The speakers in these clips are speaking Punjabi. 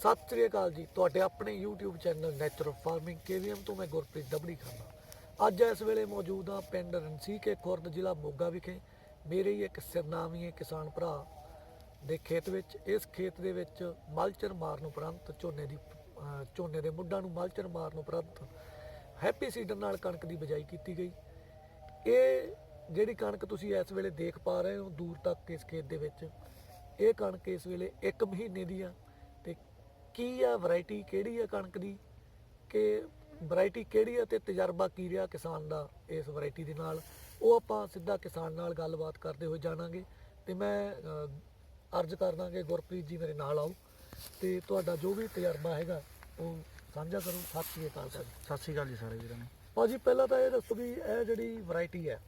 ਸਤਿ ਸ੍ਰੀ ਅਕਾਲ ਜੀ, ਤੁਹਾਡੇ ਆਪਣੇ YouTube channel natural farming KVM ਤੋਂ ਮੈਂ ਗੁਰਪ੍ਰੀਤ ਦਬੜੀ ਖਾਨਾ। ਅੱਜ ਇਸ ਵੇਲੇ ਮੌਜੂਦ ਹਾਂ ਪਿੰਡ ਰਣਸੀਕੇ ਖੁਰਦ, ਜ਼ਿਲ੍ਹਾ ਮੋਗਾ ਵਿਖੇ। ਮੇਰੇ ਹੀ ਇੱਕ ਸਿਰਨਾਮੀ ਕਿਸਾਨ ਭਰਾ ਦੇ ਖੇਤ ਵਿੱਚ, ਇਸ ਖੇਤ ਦੇ ਵਿੱਚ ਮਲਚਰ ਮਾਰਨ ਉਪਰੰਤ ਝੋਨੇ ਦੀ ਝੋਨੇ ਦੇ ਮੁੱਢਾਂ ਨੂੰ ਮਲਚਰ ਮਾਰਨ ਉਪਰੰਤ ਹੈਪੀ ਸੀਡਰ ਨਾਲ ਕਣਕ ਦੀ ਬਿਜਾਈ ਕੀਤੀ ਗਈ। ਇਹ ਜਿਹੜੀ ਕਣਕ ਤੁਸੀਂ ਇਸ ਵੇਲੇ ਦੇਖ ਪਾ ਰਹੇ ਹੋ ਦੂਰ ਤੱਕ ਇਸ ਖੇਤ ਦੇ ਵਿੱਚ, ਇਹ ਕਣਕ ਇਸ ਵੇਲੇ 1 ਮਹੀਨੇ ਦੀ ਆ। ਕੀ ਆ ਵੈਰਾਈਟੀ ਕਿਹੜੀ ਆ ਕਣਕ ਦੀ? ਕਿ ਵੈਰਾਈਟੀ ਕਿਹੜੀ ਆ ਤੇ ਤਜਰਬਾ ਕੀ ਰਿਹਾ ਕਿਸਾਨ ਦਾ ਇਸ ਵੈਰਾਈਟੀ ਦੇ ਨਾਲ? ਉਹ ਆਪਾਂ ਸਿੱਧਾ ਕਿਸਾਨ ਨਾਲ ਗੱਲਬਾਤ ਕਰਦੇ ਹੋਏ ਜਾਣਾਂਗੇ ਤੇ ਮੈਂ ਅਰਜ਼ ਕਰਦਾ ਕਿ ਗੁਰਪ੍ਰੀਤ ਜੀ ਮੇਰੇ ਨਾਲ ਆਓ ਤੇ ਤੁਹਾਡਾ ਜੋ ਵੀ ਤਜਰਬਾ ਹੈਗਾ ਉਹ ਸਾਂਝਾ ਕਰੋ। ਸਤਿ ਸ਼੍ਰੀ ਅਕਾਲ ਸਰ। ਸਤਿ ਸ਼੍ਰੀ ਅਕਾਲ ਜੀ ਸਾਰੇ ਵੀਰਾਂ ਨੂੰ। ਭਾਜੀ ਪਹਿਲਾਂ ਤਾਂ ਇਹ ਦੱਸੋ ਵੀ ਇਹ ਜਿਹੜੀ ਵੈਰਾਈਟੀ ਹੈ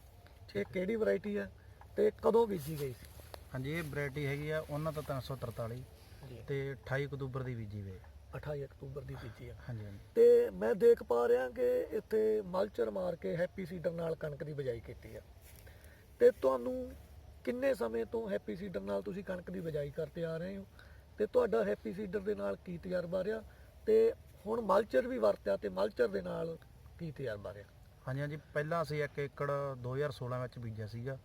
ਇਹ ਕਿਹੜੀ ਵੈਰਾਈਟੀ ਹੈ ਤੇ ਕਦੋਂ ਬੀਜੀ ਗਈ ਸੀ? ਹਾਂਜੀ ਇਹ ਵੈਰਾਈਟੀ ਹੈਗੀ ਆ ਉਹਨਾਂ ਤਾਂ 343 ਜੀ ਤੇ 28 ਅਕਤੂਬਰ ਦੀ ਬੀਜੀ ਵੇ। 28 ਅਕਤੂਬਰ ਦੀ ਬੀਜੀ ਹੈ ਹਾਂਜੀ ਹਾਂਜੀ। ਤੇ ਮੈਂ ਦੇਖ ਪਾ ਰਿਹਾ ਕਿ ਇੱਥੇ ਮਲਚਰ ਮਾਰ ਕੇ ਹੈਪੀ ਸੀਡਰ ਨਾਲ ਕਣਕ ਦੀ ਬਿਜਾਈ ਕੀਤੀ ਆ। ਤੇ ਤੁਹਾਨੂੰ ਕਿੰਨੇ ਸਮੇਂ ਤੋਂ ਹੈਪੀ ਸੀਡਰ ਨਾਲ ਤੁਸੀਂ ਕਣਕ ਦੀ ਬਿਜਾਈ ਕਰਦੇ ਆ ਰਹੇ ਹੋ? ਤੇ ਤੁਹਾਡਾ ਹੈਪੀ ਸੀਡਰ ਦੇ ਨਾਲ ਕੀ ਤਜਰਬਾ ਰਿਹਾ? ਤੇ ਹੁਣ ਮਲਚਰ ਵੀ ਵਰਤਿਆ ਤੇ ਮਲਚਰ ਦੇ ਨਾਲ ਕੀ ਤਜਰਬਾ ਰਿਹਾ? ਹਾਂਜੀ ਹਾਂਜੀ। ਪਹਿਲਾਂ ਅਸੀਂ 1 ਏਕੜ 2016 ਵਿੱਚ ਬੀਜਿਆ ਸੀਗਾ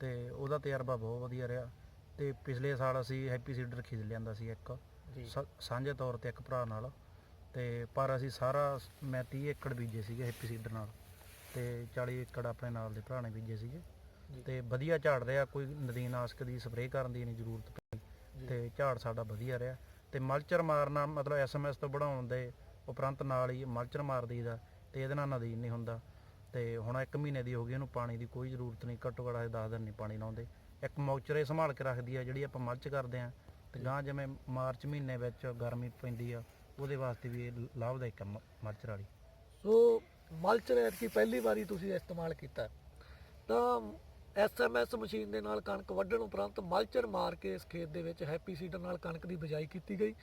ਤੇ ਉਹਦਾ ਤਜਰਬਾ ਬਹੁਤ ਵਧੀਆ ਰਿਹਾ। ਤੇ ਪਿਛਲੇ ਸਾਲ ਅਸੀਂ ਹੈਪੀ ਸੀਡਰ ਖਰੀਦ ਲਿਆਂਦਾ ਸੀ ਇੱਕ ਜੀ ਸ- ਸਾਂਝੇ ਤੌਰ ਤੇ ਇੱਕ ਭਰਾ ਨਾਲ ਤੇ ਪਰ ਅਸੀਂ ਸਾਰਾ ਮੈਂ 30 ਏਕੜ ਬੀਜੇ ਸੀਗੇ ਹੈਪੀ ਸੀਡਰ ਨਾਲ ਤੇ 40 ਏਕੜ ਆਪਣੇ ਨਾਲ ਦੇ ਭਰਾ ਨੇ ਬੀਜੇ ਸੀਗੇ ਜੀ। ਤੇ ਵਧੀਆ ਝਾੜ ਰਿਹਾ ਕੋਈ ਨਦੀਨਾਸ਼ਕ ਦੀ ਸਪਰੇਅ ਕਰਨ ਦੀ ਨਹੀਂ ਜ਼ਰੂਰਤ ਪਈ। ਤੇ ਝਾੜ ਸਾਡਾ ਵਧੀਆ ਰਿਹਾ ਤੇ ਮਲਚਰ ਮਾਰਨਾ ਮਤਲਬ ਐਸਐਮਐਸ ਤੋਂ ਬਣਾਉਣ ਦੇ ਉਪਰੰਤ ਨਾਲ ਹੀ ਮਲਚਰ ਮਾਰ ਦਈਦਾ ਤੇ ਇਹਦੇ ਨਾਲ ਨਦੀਨ ਨਹੀਂ ਹੁੰਦਾ ਤੇ ਹੁਣ 1 ਮਹੀਨੇ ਦੀ ਹੋ ਗਈ ਇਹਨੂੰ ਪਾਣੀ ਦੀ ਕੋਈ ਜ਼ਰੂਰਤ ਨਹੀਂ ਘੱਟੋ ਘੱਟ 10 ਦਿਨ ਨਹੀਂ ਪਾਣੀ ਲਾਉਂਦੇ ਇੱਕ ਮੌਚਰੇ ਸੰਭਾਲ ਕੇ ਰੱਖਦੀ ਆ ਜਿਹੜੀ ਆਪਾਂ ਮਲਚ ਕਰਦੇ ਆ ਤੇ ਗਾਂ ਜਿਵੇਂ ਮਾਰਚ ਮਹੀਨੇ ਵਿੱਚ ਗਰਮੀ ਪੈਂਦੀ ਆ ਉਹਦੇ ਵਾਸਤੇ ਵੀ ਇਹ ਲਾਭਦਾਇਕ ਆ ਮ- ਮਲਚਰ ਵਾਲੀ ਸੋ ਮਲਚਰ ਐਤਕੀ ਪਹਿਲੀ ਵਾਰੀ ਤੁਸੀਂ ਇਸਤੇਮਾਲ ਕੀਤਾ। ਤਾਂ ਐਸਐਮਐਸ ਮਸ਼ੀਨ ਦੇ ਨਾਲ ਕਣਕ ਵੱਢਣ ਉਪਰੰਤ ਮਲਚਰ ਮਾਰ ਕੇ ਇਸ ਖੇਤ ਦੇ ਵਿੱਚ ਹੈਪੀ ਸੀਡਰ ਨਾਲ ਕਣਕ ਦੀ ਬਿਜਾਈ ਕੀਤੀ ਗਈ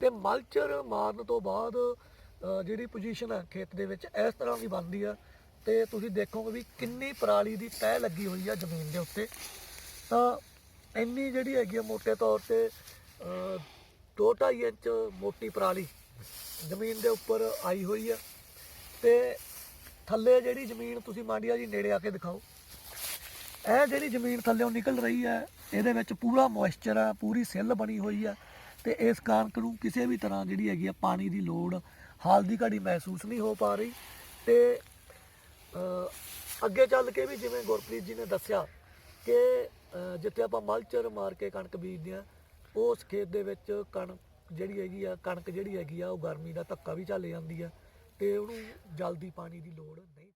ਤੇ ਮਲਚਰ ਮਾਰਨ ਤੋਂ ਬਾਅਦ ਅ, ਜਿਹੜੀ ਪੋਜੀਸ਼ਨ ਹੈ ਖੇਤ ਦੇ ਵਿੱਚ ਇਸ ਤਰ੍ਹਾਂ ਦੀ ਬਣਦੀ ਆ ਤੇ ਤੁਸੀਂ ਦੇਖੋਗੇ ਵੀ ਕਿੰਨੀ ਪਰਾਲੀ ਦੀ ਤਹਿ ਲੱਗੀ ਹੋਈ ਆ ਜ਼ਮੀਨ ਦੇ ਉੱਤੇ। ਤਾਂ ਇੰਨੀ ਜਿਹੜੀ ਹੈਗੀ ਆ ਮੋਟੇ ਤੌਰ ਤੇ 2.5 ਇੰਚ ਮੋਟੀ ਪਰਾਲੀ ਜ਼ਮੀਨ ਦੇ ਉੱਪਰ ਆਈ ਹੋਈ ਆ। ਤੇ ਥੱਲੇ ਜਿਹੜੀ ਜ਼ਮੀਨ ਤੁਸੀਂ ਮਾਂਡੀਆ ਜੀ ਨੇੜੇ ਆ ਕੇ ਦਿਖਾਓ। ਇਹ ਜਿਹੜੀ ਜ਼ਮੀਨ ਥੱਲੇੋਂ ਨਿਕਲ ਰਹੀ ਹੈ ਇਹਦੇ ਵਿੱਚ ਪੂਰਾ ਮੋਇਸਚਰ ਆ, ਪੂਰੀ ਸਿੱਲ ਬਣੀ ਹੋਈ ਆ। ਤੇ ਇਸ ਕਣਕ ਨੂੰ ਕਿਸੇ ਵੀ ਤਰ੍ਹਾਂ ਜਿਹੜੀ ਹੈਗੀ ਆ ਪਾਣੀ ਦੀ ਲੋੜ, ਹਾਲ ਦੀ ਘੜੀ ਮਹਿਸੂਸ ਨਹੀਂ ਹੋ ਪਾ ਰਹੀ। ਤੇ ਅੱਗੇ ਚੱਲ ਕੇ ਵੀ ਜਿਵੇਂ ਗੁਰਪ੍ਰੀਤ ਜੀ ਨੇ ਦੱਸਿਆ ਕਿ ਜਿੱਥੇ ਆਪਾਂ ਮਲਚਰ ਮਾਰ ਕੇ ਕਣਕ ਬੀਜਦੇ ਆ ਉਸ ਖੇਤ ਦੇ ਵਿੱਚ ਕਣਕ ਜਿਹੜੀ ਹੈਗੀ ਆ, ਕਣਕ ਜਿਹੜੀ ਹੈਗੀ ਆ, ਉਹ ਗਰਮੀ ਦਾ ਧੱਕਾ ਵੀ ਝੱਲ ਜਾਂਦੀ ਆ ਤੇ ਉਹਨੂੰ ਜਲਦੀ ਪਾਣੀ ਦੀ ਲੋੜ ਨਹੀਂ